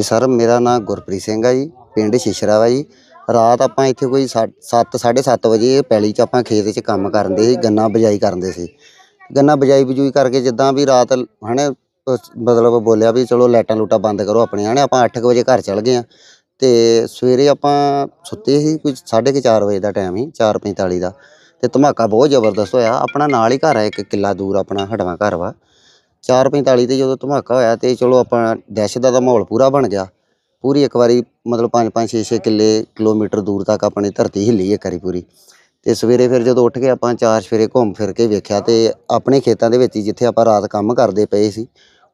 ਜੀ ਸਰ ਮੇਰਾ ਨਾਮ ਗੁਰਪ੍ਰੀਤ ਸਿੰਘ ਆ ਜੀ, ਪਿੰਡ ਸ਼ਿਸ਼ਰਾ ਵਾ ਜੀ। ਰਾਤ ਆਪਾਂ ਇੱਥੇ ਕੋਈ 7 7:30 ਵਜੇ ਪੈਲੀ 'ਚ ਆਪਾਂ ਖੇਤ 'ਚ ਕੰਮ ਕਰਦੇ ਸੀ, ਗੰਨਾ ਬਜਾਈ ਕਰਦੇ ਸੀ। ਗੰਨਾ ਬਜਾਈ ਬਜੂਈ ਕਰਕੇ ਜਿੱਦਾਂ ਵੀ ਰਾਤ ਹਨੇ ਮਤਲਬ ਬੋਲਿਆ ਵੀ ਚਲੋ ਲਾਈਟਾਂ ਲੂਟਾਂ ਬੰਦ ਕਰੋ ਆਪਣੀਆਂ ਹਨੇ, ਆਪਾਂ 8 ਵਜੇ ਘਰ ਚਲ ਗਏ ਆ। ਤੇ ਸਵੇਰੇ ਆਪਾਂ ਸੁੱਤੇ ਸੀ ਕੋਈ 4:30 ਵਜੇ ਦਾ ਟਾਈਮ ਸੀ 4:45 ਦਾ। ਤੇ ਧਮਾਕਾ ਬਹੁਤ ਜ਼ਬਰਦਸਤ ਹੋਇਆ। ਆਪਣਾ ਨਾਲ ਹੀ ਘਰ ਹੈ ਇੱਕ ਕਿੱਲਾ ਦੂਰ ਆਪਣਾ ਹਟਵਾ ਘਰ ਵਾ। 4:45 ਤੇ ਜਦੋਂ ਧਮਾਕਾ ਹੋਇਆ ਤੇ ਚਲੋ ਆਪਾਂ ਦਹਿਸ਼ਤ ਦਾ ਤਾਂ ਮਾਹੌਲ ਪੂਰਾ ਬਣ ਗਿਆ। ਪੂਰੀ ਇੱਕ ਵਾਰੀ ਮਤਲਬ 5-5 6-6 ਕਿੱਲੇ ਕਿਲੋਮੀਟਰ ਦੂਰ ਤੱਕ ਆਪਣੀ ਧਰਤੀ ਹਿੱਲੀ ਇੱਕ ਵਾਰੀ ਪੂਰੀ। ਤੇ ਸਵੇਰੇ ਫਿਰ ਜਦੋਂ ਉੱਠ ਕੇ ਆਪਾਂ ਚਾਰ ਸਵੇਰੇ ਘੁੰਮ ਫਿਰ ਕੇ ਵੇਖਿਆ ਤੇ ਆਪਣੇ ਖੇਤਾਂ ਦੇ ਵਿੱਚ ਹੀ ਜਿੱਥੇ ਆਪਾਂ ਰਾਤ ਕੰਮ ਕਰਦੇ ਪਏ ਸੀ,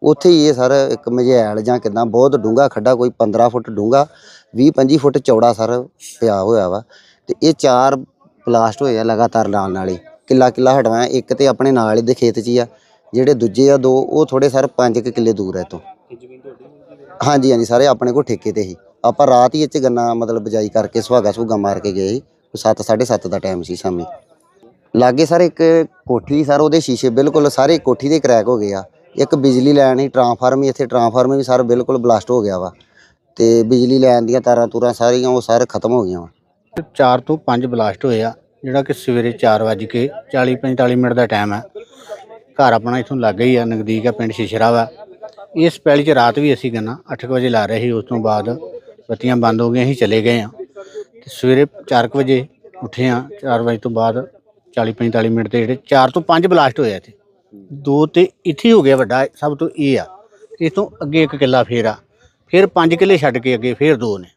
ਉੱਥੇ ਹੀ ਇਹ ਸਰ ਇੱਕ ਮਝੈਲ ਜਾਂ ਕਿਦਾਂ ਬਹੁਤ ਡੂੰਘਾ ਖੱਡਾ, ਕੋਈ 15 ਫੁੱਟ ਡੂੰਘਾ 20-25 ਫੁੱਟ ਚੌੜਾ ਸਰ ਪਿਆ ਹੋਇਆ ਵਾ। ਤੇ ਇਹ ਚਾਰ ਬਲਾਸਟ ਹੋਏ ਆ ਲਗਾਤਾਰ ਨਾਲ ਨਾਲ ਹੀ ਕਿੱਲਾ ਕਿੱਲਾ ਹਟਵਾ ਇੱਕ ਤੇ ਆਪਣੇ ਨਾਲ ਹੀ ਦੇ ਖੇਤ 'ਚ ਹੀ ਆ। ਜਿਹੜੇ ਦੂਜੇ ਆ ਦੋ, ਉਹ ਥੋੜੇ ਸਰ 5 ਕਿੱਲੇ ਦੂਰ ਹੈ ਇੱਥੋਂ। ਹਾਂਜੀ ਹਾਂਜੀ, ਸਾਰੇ ਆਪਣੇ ਕੋਲ ਠੇਕੇ ਤੇ ਹੀ ਆਪਾਂ ਰਾਤ ਹੀ ਇੱਥੇ ਗੰਨਾ ਮਤਲਬ ਬਜਾਈ ਕਰਕੇ ਸੁਹਾਗਾ ਸੁਹਾਗਾ ਮਾਰ ਕੇ ਗਏ ਸੀ। 7 7:30 ਦਾ ਟਾਈਮ ਸੀ ਸ਼ਾਮੀ। ਲਾਗੇ ਸਰ ਇੱਕ ਕੋਠੀ ਸਰ, ਉਹਦੇ ਸ਼ੀਸ਼ੇ ਬਿਲਕੁਲ ਸਾਰੇ ਕੋਠੀ ਦੇ ਕਰੈਕ ਹੋ ਗਏ ਆ। ਇੱਕ ਬਿਜਲੀ ਲਾਈਨ ਹੀ ਟਰਾਂਸਫਾਰਮ ਹੀ, ਇੱਥੇ ਟਰਾਂਸਫਾਰਮ ਵੀ ਸਰ ਬਿਲਕੁਲ ਬਲਾਸਟ ਹੋ ਗਿਆ ਵਾ। ਤੇ ਬਿਜਲੀ ਲਾਈਨ ਦੀਆਂ ਤਾਰਾਂ ਤੂਰਾਂ ਸਾਰੀਆਂ ਉਹ ਸਰ ਖਤਮ ਹੋ ਗਈਆਂ ਵਾ। 4 ਤੋਂ 5 ਬਲਾਸਟ ਹੋਏ ਆ, ਜਿਹੜਾ ਕਿ ਸਵੇਰੇ 4 ਵਜੇ ਕੇ 40 45 ਮਿੰਟ ਦਾ ਟਾਈਮ ਹੈ ਘਰ ਆਪਣਾ ਇਥੋਂ ਲੱਗ ਹੀ ਆ ਨਜ਼ਦੀਕ ਆ ਪਿੰਡ ਸ਼ਿਸ਼ਰਾ ਵਾ। ਇਸ ਪੈਲੀ 'ਚ ਰਾਤ ਵੀ ਅਸੀਂ ਗੰਨਾ 8 ਵਜੇ ਲਾ ਰਹੇ ਸੀ ਉਸ ਤੋਂ ਬਾਅਦ ਬੱਤੀਆਂ ਬੰਦ ਹੋ ਗਈਆਂ ਅਸੀਂ ਚਲੇ ਗਏ ਆ। ਤੇ ਸਵੇਰੇ 4 ਵਜੇ ਉੱਠੇ ਆ 4 ਵਜੇ ਤੋਂ ਬਾਅਦ 40 45 ਮਿੰਟ ਤੇ ਜਿਹੜੇ 4 ਤੋਂ 5 ਬਲਾਸਟ ਹੋਏ ਆ ਇੱਥੇ। ਦੋ ਤੇ ਇੱਥੇ ਹੀ ਗਿਆ ਵੱਡਾ ਸਭ ਤੋਂ ਇਹ ਆ। ਇਸ ਤੋਂ ਅੱਗੇ ਇੱਕ ਕਿੱਲਾ ਫੇਰ ਆ ਫਿਰ 5 ਕਿੱਲੇ ਛੱਡ ਕੇ ਅੱਗੇ ਫੇਰ ਦੋ ਨੇ।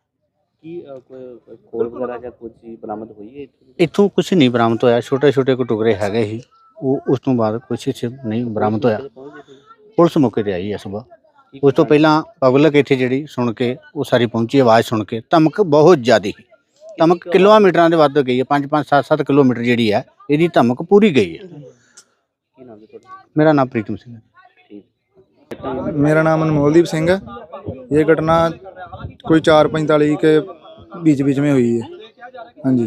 ਕੀ ਅ, ਕੋਈ ਕੋਲ ਵਗੈਰਾ ਜਾਂ ਕੁਝ ਬਰਾਮਦ ਹੋਈ ਹੈ ਇੱਥੇ? ਇੱਥੋਂ ਕੁਝ ਨਹੀਂ ਬਰਾਮਦ ਹੋਇਆ ਛੋਟੇ ਛੋਟੇ ਕੋ ਟੁਕੜੇ ਹੈਗੇ ਸੀ। ਉਹ ਉਸ ਤੋਂ ਬਾਅਦ ਕੁਝ ਇੱਥੇ ਨਹੀਂ ਬਰਾਮਦ ਹੋਇਆ ਪਹੁੰਚ ਗਏ ਤੁਸੀਂ? ਪੁਲਿਸ ਮੌਕੇ ਤੇ ਆਈ ਹੈ ਸਵੇਰ ਉਸ ਤੋਂ ਪਹਿਲਾਂ ਪਬਲਿਕ ਇੱਥੇ ਜਿਹੜੀ ਸੁਣ ਕੇ ਉਹ ਸਾਰੀ ਪਹੁੰਚੀ ਆਵਾਜ਼ ਸੁਣ ਕੇ ਧਮਕ ਬਹੁਤ ਜ਼ਿਆਦੀ ਸੀ ਧਮਕ ਕਿਲੋਮੀਟਰਾਂ ਦੇ ਵੱਧ ਗਈ ਹੈ 5 5 7 7 ਕਿਲੋਮੀਟਰ ਜਿਹੜੀ ਹੈ ਇਹਦੀ ਧਮਕ ਪੂਰੀ ਗਈ ਹੈ ਕੀ ਨਾਮ ਹੈ ਤੁਹਾਡਾ ਮੇਰਾ ਨਾਮ ਪ੍ਰੀਤਮ ਸਿੰਘ ਹੈ ਠੀਕ मेरा नाम अनमोलदीप सिंह है ये घटना कोई चार पैंतालीस के बीच बीच में हुई है हाँ जी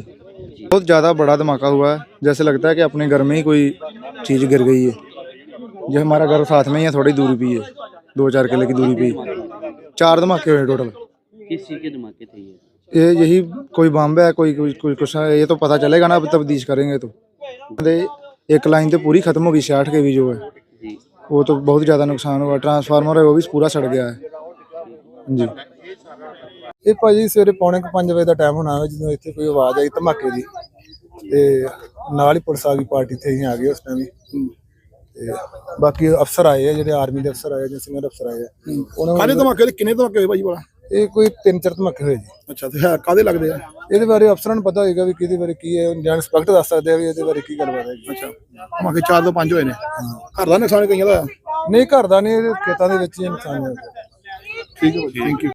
बहुत ज़्यादा बड़ा धमाका हुआ है। जैसे लगता है कि अपने घर में ही कोई चीज़ गिर गई है। ये हमारा घर साथ में ही है थोड़ी दूरी पे है दो चार किले की दूरी पे चार धमाके हुए टोटल किस चीज़ के धमाके थे ये? ये यही कोई बम है कोई कोई कोई कुछ है ये तो पता चलेगा ना अब तब्दीश करेंगे तो। एक लाइन तो पूरी ख़त्म होगी छियाठ के भी जो है। वो तो बहुत ज़्यादा नुकसान हुआ ट्रांसफार्मर है वो भी पूरा सड़ गया है। जी ਇਹ ਭਾਜੀ ਸਵੇਰੇ ਪੌਣੇ 5 ਵਜੇ ਦਾ ਟਾਈਮ ਹੋਣਾ ਹੈ ਜਦੋਂ ਇੱਥੇ ਕੋਈ ਆਵਾਜ਼ ਆਈ ਧਮਾਕੇ ਦੀ। ਤੇ ਨਾਲ ਹੀ ਪੁਲਿਸ ਆ ਗਈ ਪਾਰਟੀ ਤੇ ਹੀ ਆ ਗਏ ਉਸ ਟਾਈਮ ਹੀ। ਤੇ ਬਾਕੀ ਅਫਸਰ ਆਏ ਆ ਜਿਹੜੇ ਆਰਮੀ ਦੇ ਅਫਸਰ ਆਏ ਜਾਂ ਸੀਨੀਅਰ ਅਫਸਰ ਆਏ ਆ। ਉਹਨਾਂ ਕਾਹਦੇ ਧਮਾਕੇ ਦੇ ਕਿੰਨੇ ਧਮਾਕੇ ਹੋਏ ਭਾਜੀ ਵਾਲਾ? ਇਹ ਕੋਈ ਤਿੰਨ ਚਾਰ ਧਮਾਕੇ ਹੋਏ ਜੀ। ਅੱਛਾ ਤੇ ਹੈ ਕਾਹਦੇ ਲੱਗਦੇ ਆ? ਇਹਦੇ ਬਾਰੇ ਅਫਸਰਾਂ ਨੂੰ ਪਤਾ ਹੋਏਗਾ ਵੀ ਕਿਹਦੇ ਬਾਰੇ ਕੀ ਹੈ ਜਾਂ ਇੰਸਪੈਕਟਰ ਦੱਸ ਸਕਦੇ ਆ ਵੀ ਇਹਦੇ ਬਾਰੇ ਕੀ ਗੱਲਬਾਤ ਹੈ ਅੱਛਾ ਧਮਾਕੇ 4 ਤੋਂ 5 ਹੋਏ ਨੇ। ਘਰ ਦਾ ਨੁਕਸਾਨ ਕਈਆਂ ਦਾ। ਨਹੀਂ ਘਰ ਦਾ ਨਹੀਂ ਖੇਤਾਂ ਦੇ ਵਿੱਚ ਹੀ ਨੁਕਸਾਨ ਹੋਇਆ। ਠੀਕ ਹੈ ਭਾਜੀ ਥੈਂਕ ਯੂ